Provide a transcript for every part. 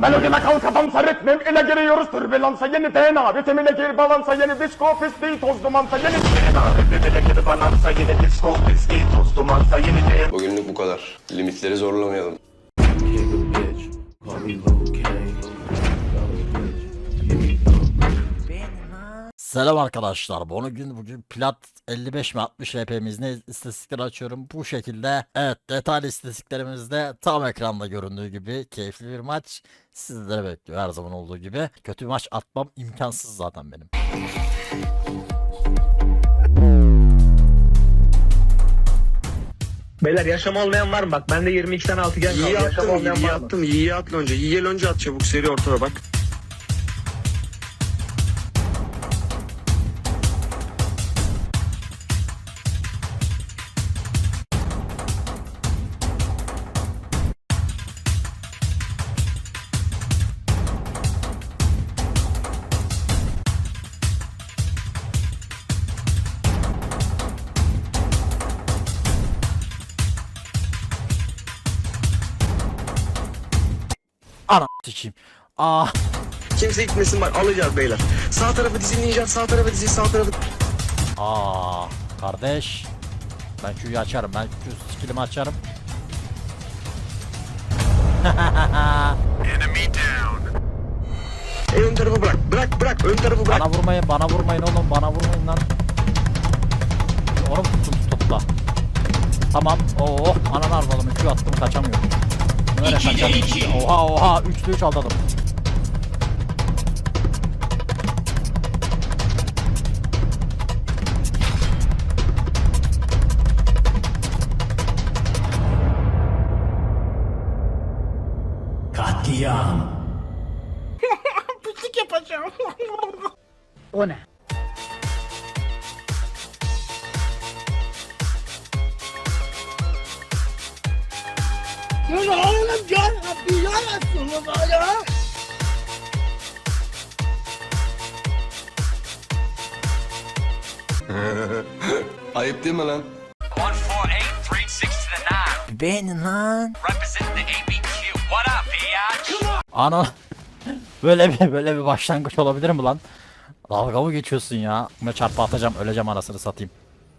Melodime kal kafam sarıtmem ile giriyoruz türbülansa yeni DNA Vitamine gir balansa yeni disco pisliği toz dumansa yeni DNA Vitamine gir balansa yeni disco pisliği toz dumansa yeni DNA Bugünlük bu kadar. Limitleri zorlamayalım. Selam arkadaşlar. Bunu gün bugün plat 55 mi 60 HP'miz ne istatistikleri açıyorum. Bu şekilde evet detaylı istatistiklerimizde tam ekranda göründüğü gibi keyifli bir maç sizlere bekliyor her zaman olduğu gibi. Kötü bir maç atmam imkansız zaten benim. Beyler yaşam olmayan var mı? Bak bende 22 tane altı gel. İyi yaşam attın, olmayan iyi var mı? attın, iyi at önce. İyi el önce at çabuk seri ortada bak. Ana sikeyim. Ah Kimse gitmesin bak alacağız beyler. Sağ tarafı dizinleyeceğiz, sağ tarafı dizi, sağ tarafı... aa kardeş. Ben Q'yu açarım. Ben Q skillimi açarım. E, ön tarafı bırak, bırak, bırak, ön tarafı bırak. Bana vurmayın, bana vurmayın oğlum, bana vurmayın lan. Onu tuttum tuttu. Tamam. Oh, ananı arvalım. Q attım kaçamıyorum. Böyle kaçamıyorum. Oha oha, 3'lü 3 aldadım. O ne? Ya oğlum ya Rabbi ya Resulallah ya. Ayıp değil mi lan? 148, 36 to the 9. Beğenin lan. Ana. böyle bir böyle bir başlangıç olabilir mi lan? Dalga mı geçiyorsun ya? Buna çarpı atacağım, öleceğim anasını satayım.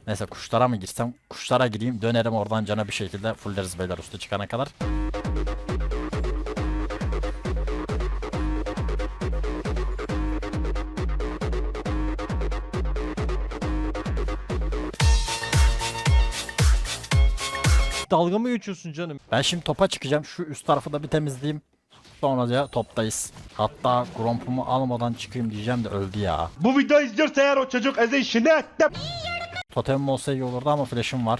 Neyse kuşlara mı girsem? Kuşlara gireyim, dönerim oradan cana bir şekilde fulleriz beyler üstü çıkana kadar. Dalga mı geçiyorsun canım? Ben şimdi topa çıkacağım. Şu üst tarafı da bir temizleyeyim. Sonra toptayız. Hatta grompumu almadan çıkayım diyeceğim de öldü ya. Bu videoyu izliyorsa eğer o çocuk eze işini ettim. Totemim olsa iyi olurdu ama flash'ım var.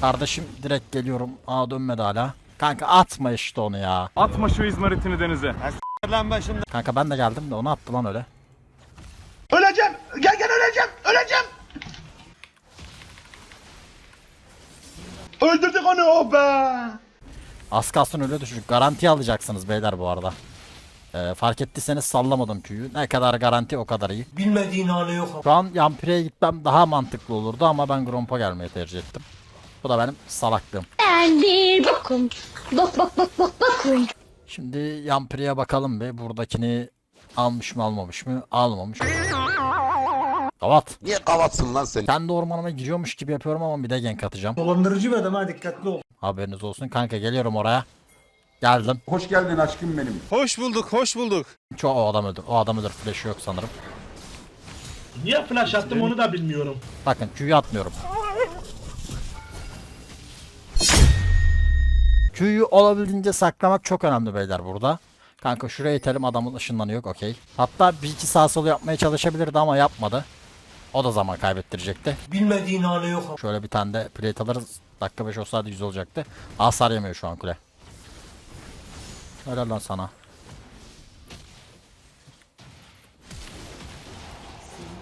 Kardeşim direkt geliyorum. Aa dönmedi hala. Kanka atma işte onu ya. Atma şu izmaritini denize. Lan ben şimdi. Kanka ben de geldim de onu attı lan öyle. Öleceğim. Gel gel öleceğim. Öleceğim. Öldürdük onu o be. Az kalsın öyle düşürdük. Garanti alacaksınız beyler bu arada. Ee, fark ettiyseniz sallamadım tüyü. Ne kadar garanti o kadar iyi. Bilmediğin hali yok. Şu an Yampire'ye gitmem daha mantıklı olurdu ama ben Gromp'a gelmeyi tercih ettim. Bu da benim salaklığım. Ben bir bokum. Bok bok bok bok bokum. Şimdi Yampire'ye bakalım bir. Buradakini almış mı almamış mı? Almamış. Kavat. Niye kavatsın lan sen? Kendi ormanıma giriyormuş gibi yapıyorum ama bir de gank atacağım. Dolandırıcı bir adam ha dikkatli ol. Haberiniz olsun. Kanka geliyorum oraya. Geldim. Hoş geldin aşkım benim Hoş bulduk hoş bulduk. Çok o adam öldür. O adam öldür. Flash'ı yok sanırım. Niye flash attım onu da bilmiyorum. Bakın Q'yu atmıyorum. Q'yu olabildiğince saklamak çok önemli beyler burada. Kanka şuraya itelim adamın ışınlanıyor okey. Hatta bir iki sağ sol yapmaya çalışabilirdi ama yapmadı. O da zaman kaybettirecekti. Bilmediğin hali yok. Şöyle bir tane de plate alırız. Dakika 5 olsaydı 100 olacaktı. Hasar yemiyor şu an kule. Helal lan sana.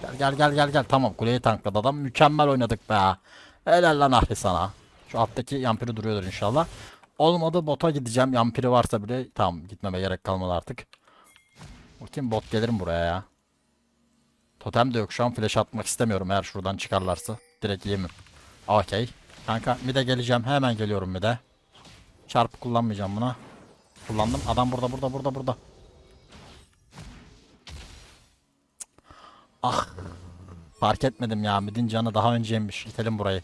Gel gel gel gel gel. Tamam kuleyi tankladı adam. Mükemmel oynadık be. Helal lan ahri sana. Şu alttaki yampiri duruyordur inşallah. Olmadı bota gideceğim. Yampiri varsa bile tamam gitmeme gerek kalmadı artık. Bakayım bot gelirim buraya ya. Totem de yok şu an flash atmak istemiyorum eğer şuradan çıkarlarsa. Direkt yemim. Okey. Kanka bir de geleceğim hemen geliyorum bir de. Çarpı kullanmayacağım buna. kullandım. Adam burada burada burada burada. Ah. Fark etmedim ya. Midin canı daha önceymiş. İtelim burayı.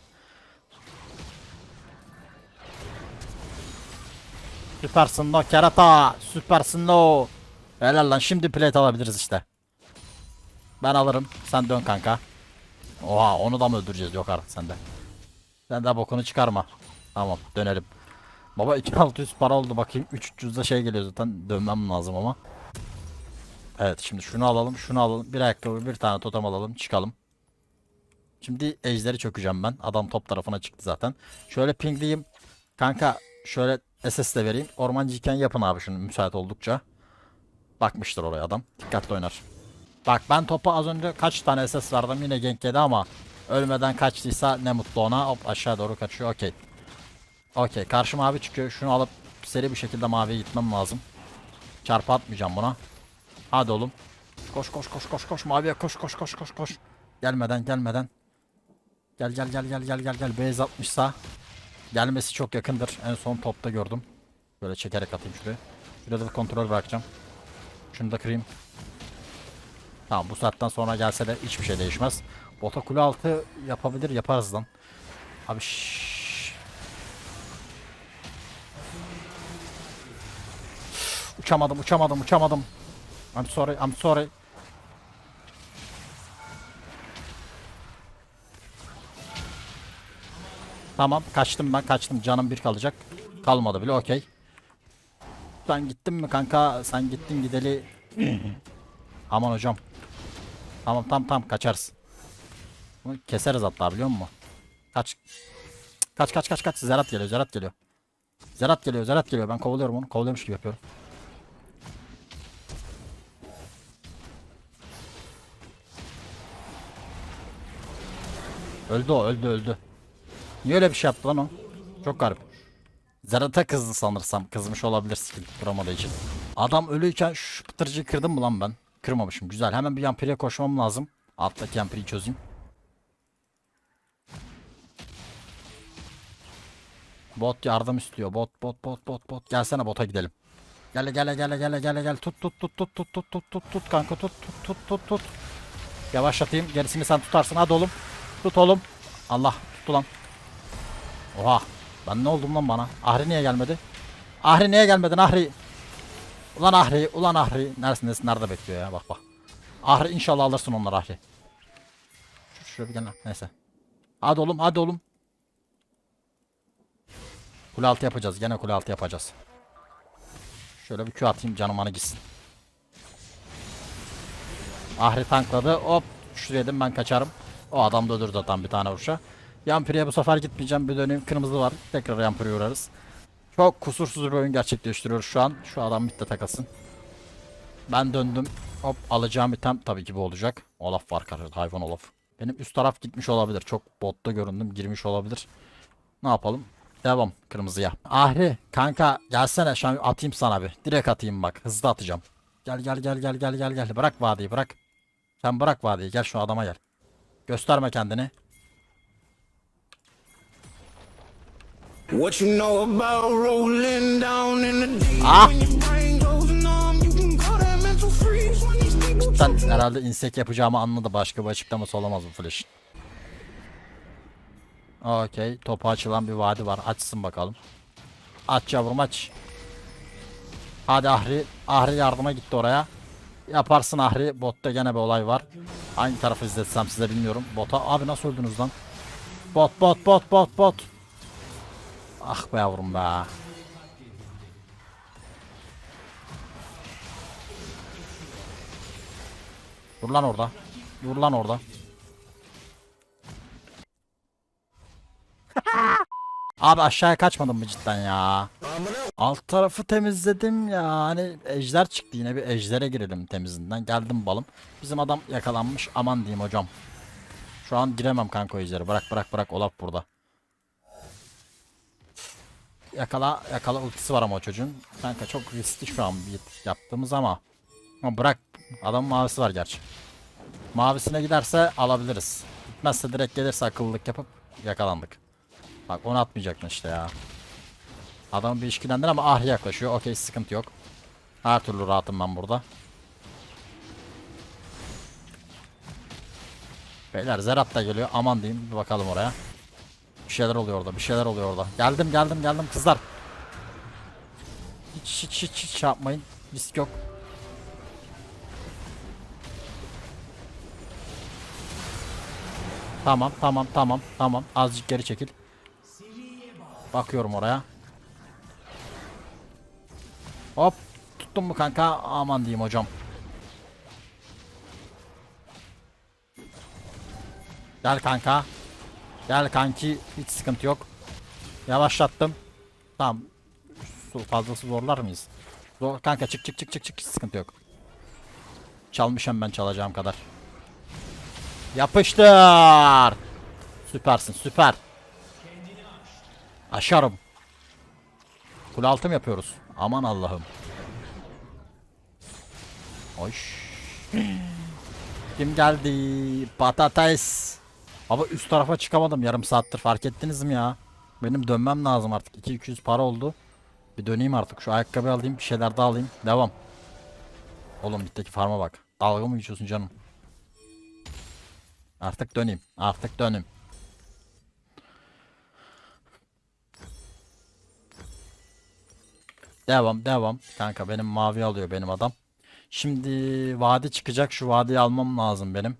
Süpersin lo kerata. Süpersin lo. Helal lan şimdi plate alabiliriz işte. Ben alırım. Sen dön kanka. Oha onu da mı öldüreceğiz? Yok artık sende. Sen de bokunu çıkarma. Tamam dönelim. Baba 2600 para oldu bakayım. 300'de şey geliyor zaten. Dönmem lazım ama. Evet şimdi şunu alalım. Şunu alalım. Bir ayakkabı bir tane totem alalım. Çıkalım. Şimdi ejderi çökeceğim ben. Adam top tarafına çıktı zaten. Şöyle pingleyeyim. Kanka şöyle SS de vereyim. Ormancıyken yapın abi şunu müsait oldukça. Bakmıştır oraya adam. Dikkatli oynar. Bak ben topa az önce kaç tane SS verdim yine gank yedi ama ölmeden kaçtıysa ne mutlu ona. Hop aşağı doğru kaçıyor. Okey. Okey. Karşı mavi çıkıyor. Şunu alıp seri bir şekilde maviye gitmem lazım. Çarpı atmayacağım buna. Hadi oğlum. Koş koş koş koş koş maviye koş koş koş koş koş. Gelmeden gelmeden. Gel gel gel gel gel gel gel. Beyaz atmışsa gelmesi çok yakındır. En son topta gördüm. Böyle çekerek atayım şuraya. Şurada da kontrol bırakacağım. Şunu da kırayım. Tamam bu saatten sonra gelse de hiçbir şey değişmez. Bota kule altı yapabilir yaparız lan. Abi şşş. Uçamadım uçamadım uçamadım. I'm sorry I'm sorry. Tamam kaçtım ben kaçtım canım bir kalacak. Kalmadı bile okey. Sen gittin mi kanka? Sen gittin gideli. Aman hocam. Tamam tamam tamam kaçarız. Bunu keseriz hatta biliyor musun? Kaç. Kaç kaç kaç kaç. Zerat geliyor Zerat geliyor. Zerat geliyor Zerat geliyor. Ben kovalıyorum onu. Kovalıyormuş gibi yapıyorum. Öldü o öldü öldü. Niye öyle bir şey yaptı lan o? Çok garip. Zerat'a kızdı sanırsam. Kızmış olabilir skill kuramadığı için. Adam ölüyken şu pıtırcıyı kırdım mı lan ben? Kırmamışım. Güzel. Hemen bir yampiriye koşmam lazım. Alttaki yampiriyi çözeyim. Bot yardım istiyor. Bot bot bot bot bot. Gelsene bota gidelim. Gele gele gele gele gele gel. Tut tut tut tut tut tut tut tut tut kanka tut tut tut tut tut. Yavaşlatayım. Gerisini sen tutarsın. Hadi oğlum. Tut oğlum. Allah tuttu lan. Oha. Ben ne oldum lan bana? Ahri niye gelmedi? Ahri niye gelmedin Ahri? Ulan Ahri, ulan Ahri. Neresindesin? Nerede bekliyor ya? Bak bak. Ahri inşallah alırsın onları Ahri. Şu- Şuraya bir gel lan. Neyse. Hadi oğlum, hadi oğlum. Kule altı yapacağız. Gene kule altı yapacağız. Şöyle bir Q atayım canım anı gitsin. Ahri tankladı. Hop. Şuraya dedim ben kaçarım. O adam da öldürdü zaten bir tane vuruşa. Yampiri'ye bu sefer gitmeyeceğim. Bir döneyim. Kırmızı var. Tekrar Yampiri'ye uğrarız. Çok kusursuz bir oyun gerçekleştiriyoruz şu an. Şu adam bitti takasın. Ben döndüm. Hop alacağım item tabii ki bu olacak. Olaf var karşıda hayvan Olaf. Benim üst taraf gitmiş olabilir. Çok botta göründüm. Girmiş olabilir. Ne yapalım? Devam kırmızıya. Ahri kanka gelsene şu an atayım sana bir. Direkt atayım bak. Hızlı atacağım. Gel gel gel gel gel gel gel. Bırak vadiyi bırak. Sen bırak vadiyi. Gel şu adama gel. Gösterme kendini. What you know about rolling down in the deep Ah! when your brain goes numb, you can call that mental freeze when these people Sen herhalde insek yapacağımı anladı. Başka bir açıklaması olamaz bu flash. Okey. Topu açılan bir vadi var. Açsın bakalım. Aç yavrum aç. Hadi Ahri. Ahri yardıma gitti oraya. Yaparsın Ahri. Botta gene bir olay var. Hangi tarafı izletsem size bilmiyorum. Bota. Abi nasıl öldünüz lan? Bot bot bot bot bot. Ah be yavrum be. Dur lan orada. Dur lan orada. Abi aşağıya kaçmadın mı cidden ya? Alt tarafı temizledim ya. Hani ejder çıktı yine bir ejdere girelim temizinden. Geldim balım. Bizim adam yakalanmış. Aman diyeyim hocam. Şu an giremem kanka o ejderi. Bırak bırak bırak Olaf burada. Yakala yakala ultisi var ama o çocuğun. Kanka çok riskli şu an yaptığımız ama. Ama bırak. Adamın mavisi var gerçi. Mavisine giderse alabiliriz. Gitmezse direkt gelirse akıllılık yapıp yakalandık. Bak onu atmayacaktın işte ya. Adamı bir işkilendir ama ah yaklaşıyor. Okey sıkıntı yok. Her türlü rahatım ben burada. Beyler Zerat da geliyor. Aman diyeyim bir bakalım oraya. Bir şeyler oluyor orada. Bir şeyler oluyor orada. Geldim geldim geldim kızlar. Hiç hiç hiç, hiç şey yapmayın. Risk yok. Tamam tamam tamam tamam. Azıcık geri çekil. Bakıyorum oraya. Hop. Tuttun mu kanka? Aman diyeyim hocam. Gel kanka. Gel kanki. Hiç sıkıntı yok. Yavaşlattım. Tamam. Su fazlası zorlar mıyız? Zor kanka çık çık çık çık çık. Hiç sıkıntı yok. Çalmışım ben çalacağım kadar. Yapıştır. Süpersin süper. Aşarım. Kule altı yapıyoruz? Aman Allah'ım. Hoş. Kim geldi? Patates. Ama üst tarafa çıkamadım yarım saattir fark ettiniz mi ya? Benim dönmem lazım artık. 200 para oldu. Bir döneyim artık. Şu ayakkabı alayım. Bir şeyler daha alayım. Devam. Oğlum bitteki farma bak. Dalga mı geçiyorsun canım? Artık döneyim. Artık döneyim. Devam devam. Kanka benim mavi alıyor benim adam. Şimdi vadi çıkacak. Şu vadiyi almam lazım benim.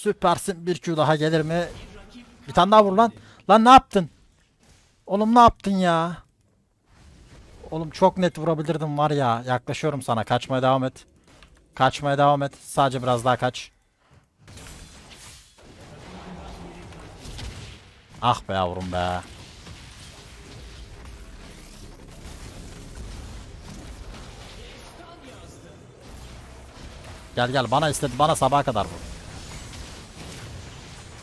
Süpersin. Bir Q daha gelir mi? Bir tane daha vur lan. Lan ne yaptın? Oğlum ne yaptın ya? Oğlum çok net vurabilirdim var ya. Yaklaşıyorum sana. Kaçmaya devam et. Kaçmaya devam et. Sadece biraz daha kaç. Ah be yavrum be. Gel gel bana istedi bana sabaha kadar bu.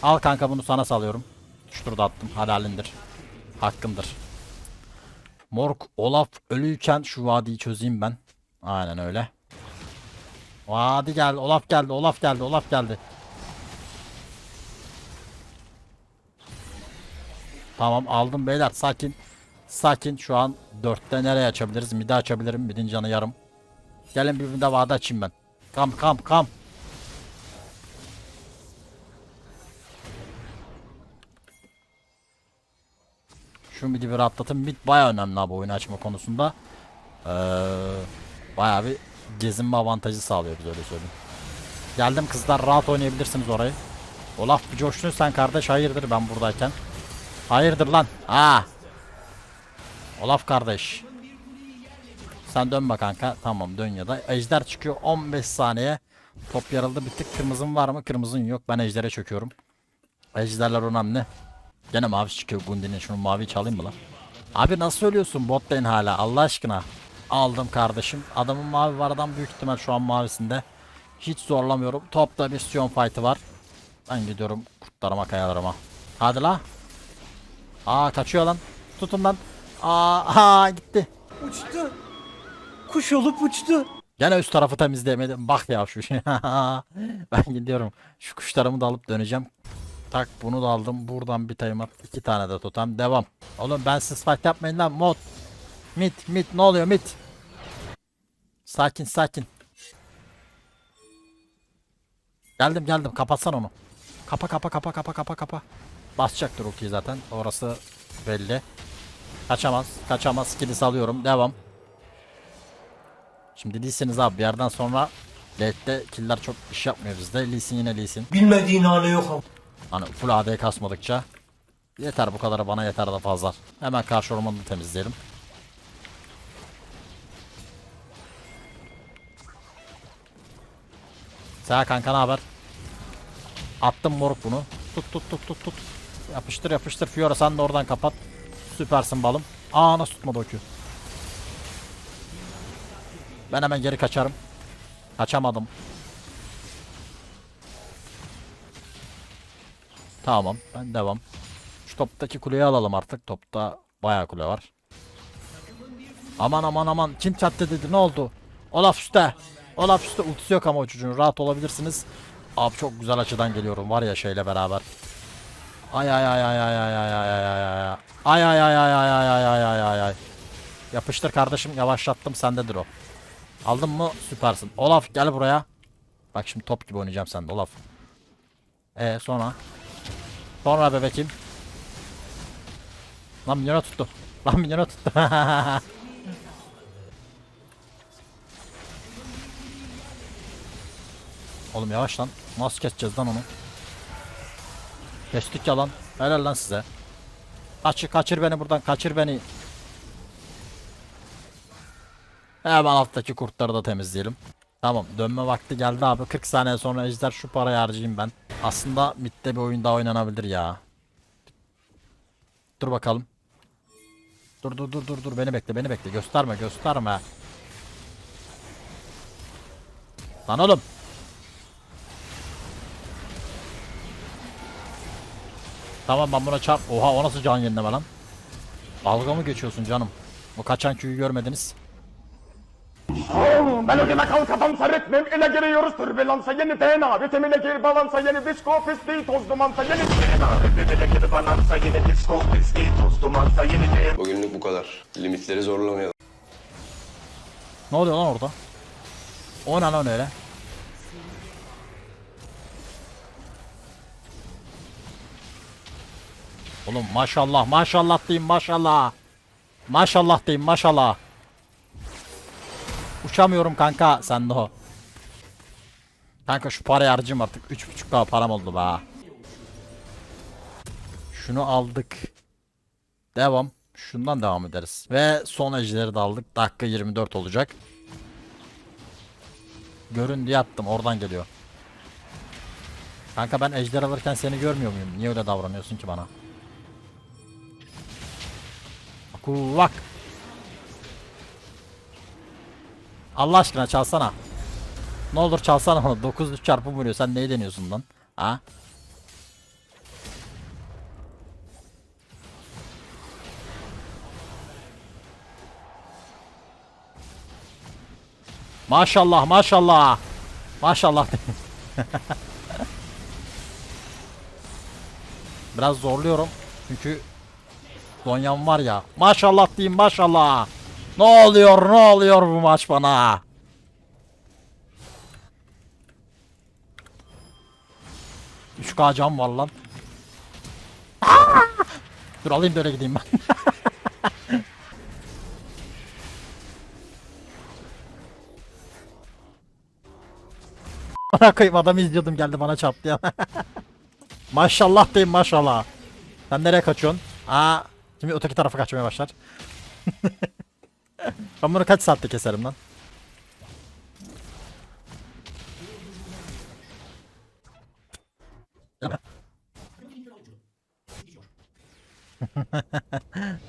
Al kanka bunu sana salıyorum. Turda attım halalindir. Hakkımdır. Mork Olaf ölüyken şu vadiyi çözeyim ben. Aynen öyle. Vadi geldi Olaf geldi Olaf geldi Olaf geldi. Tamam aldım beyler sakin. Sakin şu an dörtte nereye açabiliriz? Midi açabilirim. Midin canı yarım. Gelin bir de vade açayım ben. Kam kam kam. Şu midi bir atlatın. Mid baya önemli abi oyunu açma konusunda. Ee, baya bir gezinme avantajı sağlıyor biz öyle söyleyeyim. Geldim kızlar rahat oynayabilirsiniz orayı. Olaf bir coştun sen kardeş hayırdır ben buradayken. Hayırdır lan. Ha. Olaf kardeş. Sen dönme kanka. Tamam dön ya da. Ejder çıkıyor 15 saniye. Top yarıldı bir tık kırmızın var mı? Kırmızın yok. Ben ejdere çöküyorum. Ejderler önemli. Gene mavi çıkıyor Gundi'nin. Şunu mavi çalayım mı lan? Abi nasıl söylüyorsun bot lane hala Allah aşkına. Aldım kardeşim. Adamın mavi var adam büyük ihtimal şu an mavisinde. Hiç zorlamıyorum. Topta bir Sion fight'ı var. Ben gidiyorum kurtlarıma kayalarıma. Hadi la. Aa kaçıyor lan. Tutun lan. Aa, aa gitti. Uçtu. Kuş olup uçtu. Gene üst tarafı temizleyemedim. Bak ya şu şey. ben gidiyorum. Şu kuşlarımı da alıp döneceğim. Tak bunu da aldım. Buradan bir timer. iki tane de totem. Devam. Oğlum ben siz fight yapmayın lan. Mod. Mit mit ne oluyor mit. Sakin sakin. Geldim geldim. Kapatsan onu. Kapa kapa kapa kapa kapa kapa. Basacaktır ultiyi zaten. Orası belli. Kaçamaz. Kaçamaz. Skill'i salıyorum. Devam. Şimdi Lee'siniz abi bir yerden sonra Late'de killer çok iş yapmıyor bizde. Lee Sin yine Lee Sin. Bilmediğin hali yok ama. Hani full AD kasmadıkça. Yeter bu kadar bana yeter de fazla. Hemen karşı ormanını temizleyelim. Seha kanka ne haber? Attım moruk bunu. Tut tut tut tut tut. Yapıştır yapıştır Fiora sen de oradan kapat. Süpersin balım. Aa nasıl tutmadı o Q? Ben hemen geri kaçarım. Kaçamadım. Tamam ben devam. Şu toptaki kuleyi alalım artık. Topta bayağı kule var. Aman aman aman. Kim çattı dedi ne oldu? Olaf üstte. Olaf üstte ultisi yok ama o çocuğun. Rahat olabilirsiniz. Abi çok güzel açıdan geliyorum var ya şeyle beraber. Ay ay ay ay ay ay ay ay ay ay ay. Ay ay ay ay ay ay ay ay ay ay. Yapıştır kardeşim yavaşlattım sendedir o. Aldın mı süpersin. Olaf gel buraya. Bak şimdi top gibi oynayacağım sende Olaf. E sonra. Sonra bebekim. Lan milyona tuttu. Lan milyona tuttu. Oğlum yavaş lan. Nasıl keseceğiz lan onu? Kestik ya lan. Helal lan size. Kaçır, kaçır beni buradan. Kaçır beni. Hemen alttaki kurtları da temizleyelim. Tamam dönme vakti geldi abi. 40 saniye sonra ejder şu parayı harcayayım ben. Aslında midde bir oyun daha oynanabilir ya. Dur bakalım. Dur dur dur dur dur beni bekle beni bekle. Gösterme gösterme. Lan oğlum. Tamam ben buna çarp. Oha o nasıl can yenileme lan? Dalga mı geçiyorsun canım? O kaçan köyü görmediniz. Oh, Melodime kalkadansa ritmim ile giriyoruz türbülansa yeni DNA Vitamine gir balansa yeni disco pisliği toz dumansa yeni DNA Ritmine gir balansa yeni disco pisliği toz dumansa yeni DNA Bugünlük bu kadar. Limitleri zorlamayalım. Ne oluyor lan orada? O ne lan öyle? Oğlum maşallah maşallah diyeyim maşallah. Maşallah diyeyim maşallah. Uçamıyorum kanka sen de o. Kanka şu parayı harcayayım artık. 3.5k param oldu be. Şunu aldık. Devam. Şundan devam ederiz. Ve son ejderi de aldık. Dakika 24 olacak. Görün diye attım. Oradan geliyor. Kanka ben ejder alırken seni görmüyor muyum? Niye öyle davranıyorsun ki bana? Kuvak. Allah aşkına çalsana. Ne olur çalsana onu. 9 çarpı vuruyor. Sen neyi deniyorsun lan? Ha? Maşallah maşallah. Maşallah. Biraz zorluyorum. Çünkü Donyam var ya. Maşallah diyeyim maşallah. Ne oluyor ne oluyor bu maç bana? Üç k cam var lan. Dur alayım böyle gideyim ben. Bana koyayım adamı izliyordum geldi bana çarptı ya. maşallah diyeyim maşallah. Sen nereye kaçıyorsun? Aa, şimdi öteki tarafa kaçmaya başlar. ben bunu kaç saatte keserim lan?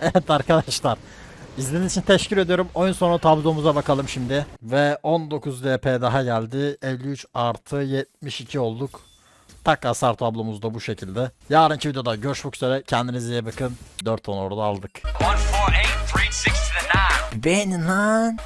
evet arkadaşlar. İzlediğiniz için teşekkür ediyorum. Oyun sonu tablomuza bakalım şimdi. Ve 19 DP daha geldi. 53 artı 72 olduk. Tak hasar tablomuz da bu şekilde. Yarınki videoda görüşmek üzere. Kendinize iyi bakın. 4 on orada aldık. 148, 360 to the 9. Beğenin lan.